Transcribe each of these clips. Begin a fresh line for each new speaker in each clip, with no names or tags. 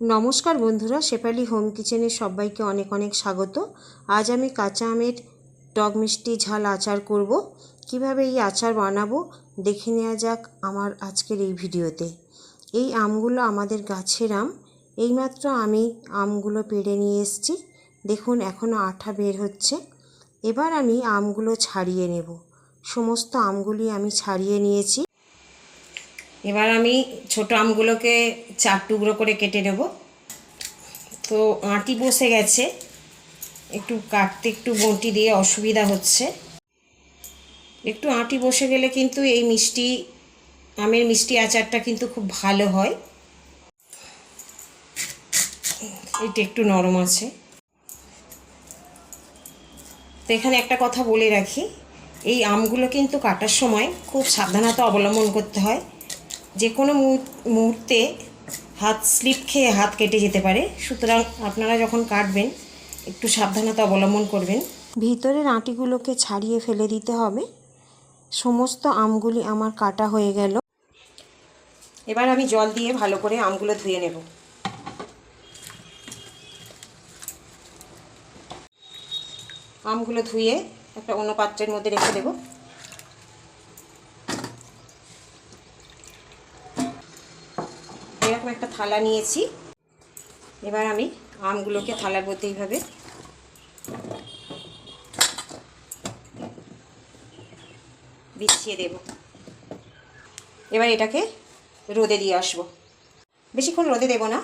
নমস্কার বন্ধুরা, শেফালি হোম কিচেনে সবাইকে অনেক অনেক স্বাগত। আজ আমি কাঁচা আমের টক মিষ্টি ঝাল আচার করব। কীভাবে এই আচার বানাবো দেখে নেওয়া যাক আমার আজকের এই ভিডিওতে। এই আমগুলো আমাদের গাছের আম, এইমাত্র আমি আমগুলো পেড়ে নিয়ে এসেছি। দেখুন এখনও আঠা বের হচ্ছে। এবার আমি আমগুলো ছাড়িয়ে নেব। সমস্ত আমগুলি আমি ছাড়িয়ে নিয়েছি। এবার আমি ছোট আমগুলোকে চার টুকরো করে কেটে নেব। তো আঁটি বসে গেছে। একটু কাটতে একটু বঁটি দিয়ে অসুবিধা হচ্ছে। একটু আঁটি বসে গেলে কিন্তু এই মিষ্টি, আমের মিষ্টি আচারটা কিন্তু খুব ভালো হয়। এটা একটু নরম আছে। তো এখানে একটা কথা বলে রাখি, এই আমগুলো কিন্তু কাটার সময় খুব সাবধানতা অবলম্বন করতে হয়। যে কোনো মুহূর্তে হাত স্লিপ খেয়ে হাত কেটে যেতে পারে। সুতরাং আপনারা যখন কাটবেন একটু সাবধানতা অবলম্বন করবেন। ভিতরের আঁটিগুলোকে ছাড়িয়ে ফেলে দিতে হবে। সমস্ত আমগুলি আমার কাটা হয়ে গেল। এবার আমি জল দিয়ে ভালো করে আমগুলো ধুয়ে নেব। আমগুলো ধুয়ে একটা অন্য পাত্রের মধ্যে রেখে দেবো। একটা থালা নিয়েছি। এবার আমি আমগুলোকে থালার মধ্যে এইভাবে বিছিয়ে দেব। এবার এটাকে রোদে দিয়ে আসব। বেশিক্ষণ রোদে দেব না,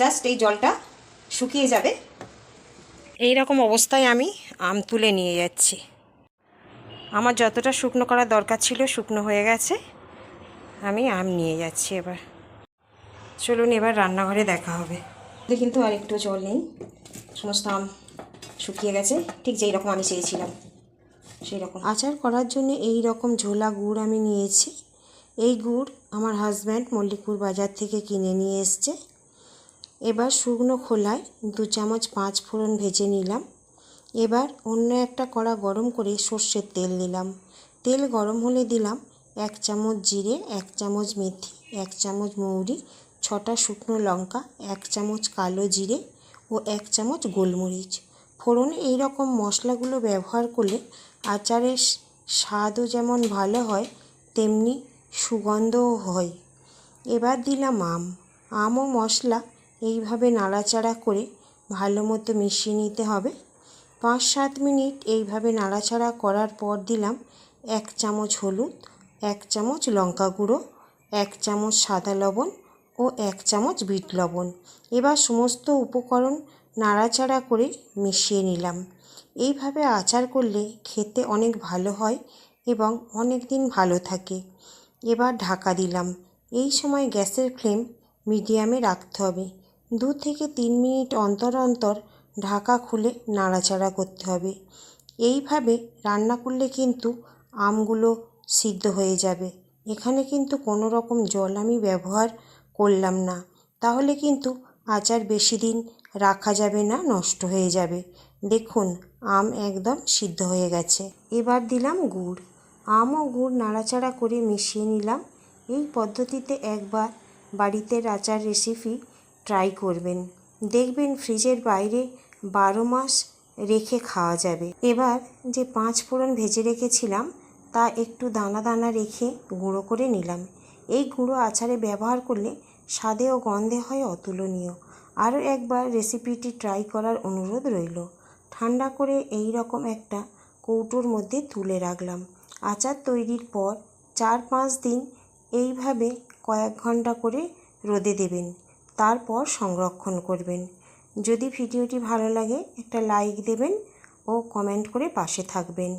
জাস্ট এই জলটা শুকিয়ে যাবে। এই রকম অবস্থায় আমি আম তুলে নিয়ে যাচ্ছি। আমার যতটা শুকনো করার দরকার ছিল শুকনো হয়ে গেছে, আমি আম নিয়ে যাচ্ছি এবার। চলুন, এবার রান্নাঘরে দেখা হবে। কিন্তু আর একটু জল নেই, সমস্ত আম শুকিয়ে গেছে। ঠিক যেই রকম আমি চেয়েছিলাম, সেই রকম। আচার করার জন্য এই রকম ঝোলা গুড় আমি নিয়েছি। এই গুড় আমার হাজব্যান্ড মল্লিকপুর বাজার থেকে কিনে নিয়ে এসছে। এবার শুকনো খোলায় দু চামচ পাঁচ ফোড়ন ভেজে নিলাম। এবার অন্য একটা কড়া গরম করে সর্ষের তেল দিলাম তেল গরম হলে দিলাম এক চামচ জিরে, এক চামচ মেথি, এক চামচ মৌরি ছটা শুকনো লঙ্কা, এক চামচ কালো জিরে ও এক চামচ গোলমরিচ। ফোড়নে এই রকম মশলাগুলো ব্যবহার করলে আচারের স্বাদও যেমন ভালো হয়, তেমনি সুগন্ধও হয়। এবার দিলাম আম। আম ও মশলা এইভাবে নাড়াচাড়া করে ভালো মতো মিশিয়ে নিতে হবে। পাঁচ সাত মিনিট এইভাবে নাড়াচাড়া করার পর দিলাম এক চামচ হলুদ, এক চামচ লঙ্কা গুঁড়ো, এক চামচ সাদা লবণ ও এক চামচ বিট লবণ। এবার সমস্ত উপকরণ নাড়াচাড়া করে মিশিয়ে নিলাম। এইভাবে আচার করলে খেতে অনেক ভালো হয় এবং অনেক দিন ভালো থাকে। এবার ঢাকা দিলাম। এই সময় গ্যাসের ফ্লেম মিডিয়ামে রাখতে হবে। দু থেকে তিন মিনিট অন্তর অন্তর ঢাকা খুলে নাড়াচাড়া করতে হবে। এইভাবে রান্না করলে কিন্তু আমগুলো সিদ্ধ হয়ে যাবে। এখানে কিন্তু কোনো রকম জল আমি ব্যবহার করলাম না। তাহলে কিন্তু আচার বেশি দিন রাখা যাবে না, নষ্ট হয়ে যাবে। দেখুন, আম একদম সিদ্ধ হয়ে গেছে। এবার দিলাম গুড়। আম ও গুড় নাড়াচাড়া করে মিশিয়ে নিলাম। এই পদ্ধতিতে একবার বাড়িতে আচার রেসিপি ট্রাই করবেন। দেখবেন ফ্রিজের বাইরে বারো মাস রেখে খাওয়া যাবে। এবার যে পাঁচ ফোড়ন ভেজে রেখেছিলাম, তা একটু দানা দানা রেখে গুঁড়ো করে নিলাম। এই গুঁড়ো আচারে ব্যবহার করলে স্বাদে ও গন্ধে হয় অতুলনীয়। আরও একবার রেসিপিটি ট্রাই করার অনুরোধ রইল। ঠান্ডা করে এই রকম একটা কৌটোর মধ্যে তুলে রাখলাম। আচার তৈরির পর চার পাঁচ দিন এইভাবে কয়েক ঘণ্টা করে রোদে দেবেন। তারপর সংরক্ষণ করবেন। যদি ভিডিওটি ভালো লাগে একটা লাইক দেবেন ও কমেন্ট করে পাশে থাকবেন।